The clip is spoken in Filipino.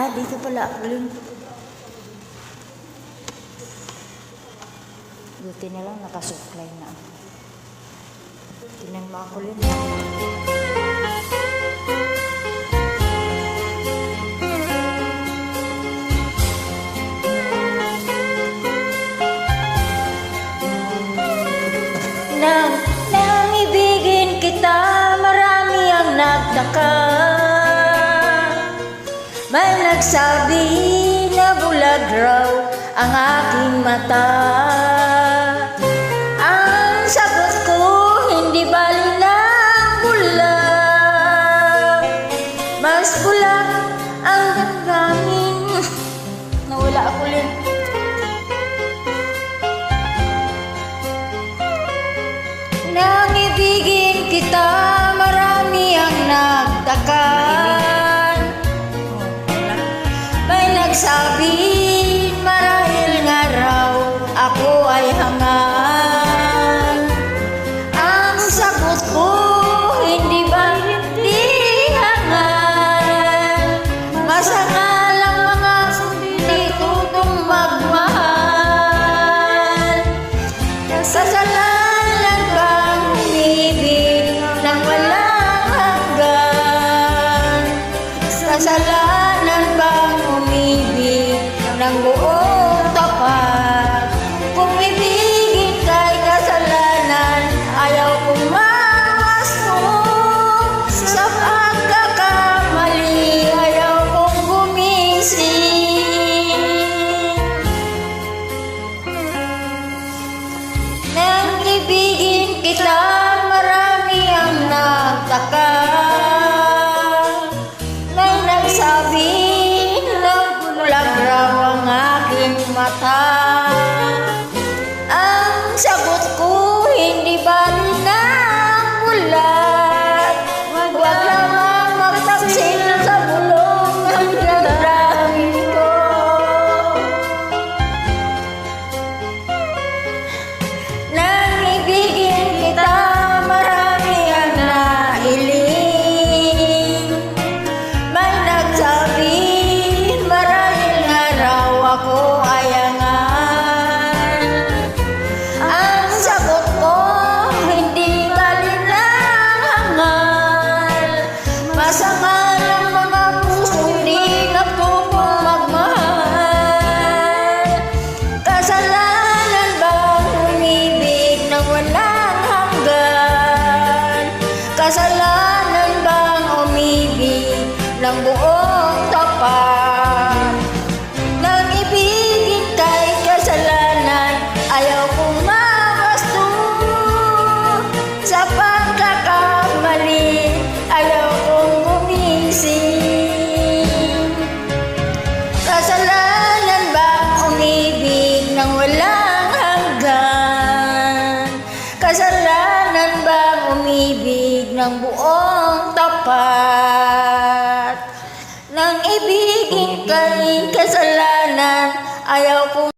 Ah, dito pala ako Lin. Buti na lang nakasuklay na ako. Tinan mo ako Lin. May nagsabi na bulag raw ang aking mata. Ang sagot ko, hindi bali ng bulag. Mas bulag ang damdamin. Nawala ako ulit. Nang ibigin kita, ng Kasalanan bang umibig ng buong tapat? Nang ibigin kay kasalanan, ayaw kong mawasto. Sa pagkakamali, ayaw kong gumising. Kasalanan ba umibig ng walang hanggan? Kasalanan ng buong tapat? Nang ibigin kay ayaw